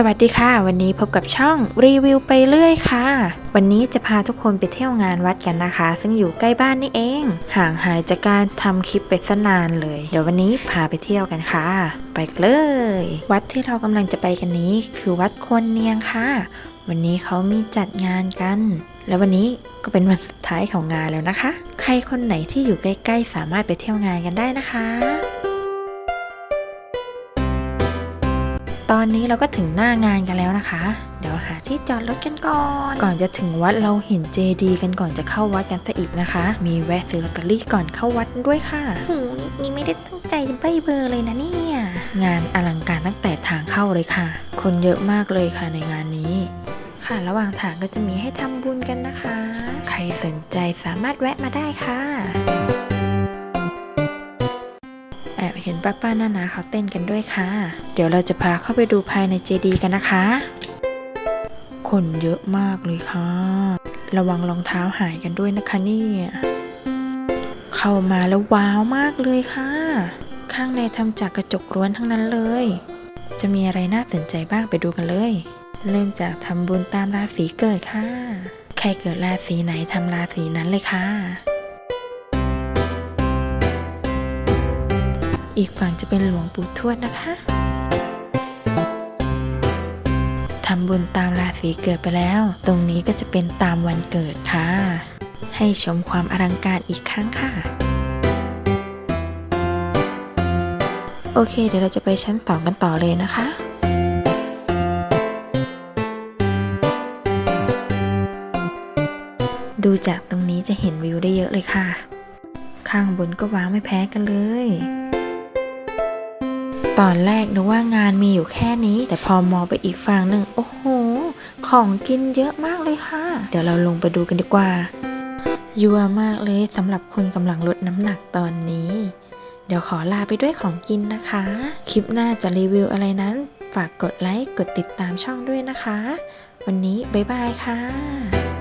สวัสดีค่ะ วันนี้พบกับช่องรีวิวไปเรื่อยค่ะ วันนี้จะพาทุกคนไปเที่ยวงานวัดกันนะคะ ซึ่งอยู่ใกล้บ้านนี่เอง ห่างหายจากการทำคลิปไปสนานเลย เดี๋ยววันนี้พาไปเที่ยวกันค่ะ ไปเลย วัดที่เรากำลังจะไปกันนี้ คือวัดควรเนียงค่ะ วันนี้เขามีจัดงานกัน แล้ววันนี้ก็เป็นวันสุดท้ายของงานแล้วนะคะ ใครคนไหนที่อยู่ใกล้ๆ สามารถไปเที่ยวงานกันได้นะคะ ตอนนี้เราก็ถึงหน้างานกันแล้วนะคะ เดี๋ยวหาที่จอดรถกันก่อน ก่อนจะถึงวัดเราเห็นเจดีกันก่อนจะเข้าวัดกันซะอีกนะคะ มีแวะซื้อลอตเตอรี่ก่อนเข้าวัดด้วยค่ะโหนี่นี่ไม่ได้ตั้งใจจะใบเบอร์เลยนะเนี่ยงานอลังการตั้งแต่ทางเข้าเลยค่ะ คนเยอะมากเลยค่ะในงานนี้ ค่ะระหว่างทางก็จะมีให้ทำบุญกันนะคะ ใครสนใจสามารถแวะมาได้ค่ะ ห็นป้าป้าๆนานาเขาเต้นกันด้วยค่ะ เดี๋ยวเราจะพาเข้าไปดูภายในเจดีย์กันนะคะ คนเยอะมากเลยค่ะ ระวังรองเท้าหายกันด้วยนะคะเนี่ยเข้ามาแล้วว้าวมากเลยค่ะ ข้างในทำจากกระจกล้วนทั้งนั้นเลย จะมีอะไรน่าสนใจบ้างไปดูกันเลย เริ่มจากทำบุญตามราศีเกิดค่ะ ใครเกิดราศีไหนทำราศีนั้นเลยค่ะ อีกฝั่งจะเป็นหลวงปู่ทวดนะคะทำบุญตามราศีเกิดไปแล้ว ตรงนี้ก็จะเป็นตามวันเกิดค่ะ ให้ชมความอลังการอีกครั้งค่ะ โอเค เดี๋ยวเราจะไปชั้นสองกันต่อเลยนะคะดูจากตรงนี้จะเห็นวิวได้เยอะเลยค่ะ ข้างบนก็ว้าวไม่แพ้กันเลย ตอนแรกนึกว่างานมีอยู่แค่นี้ แต่พอมองไปอีกฝั่งหนึ่งโอ้โห ของกินเยอะมากเลยค่ะ เดี๋ยวเราลงไปดูกันดีกว่า ยัวมากเลยสำหรับคนกำลังลดน้ำหนักตอนนี้ เดี๋ยวขอลาไปด้วยของกินนะคะ คลิปหน้าจะรีวิวอะไรนั้น ฝากกดไลค์ กดติดตามช่องด้วยนะคะ วันนี้บ๊ายบายค่ะ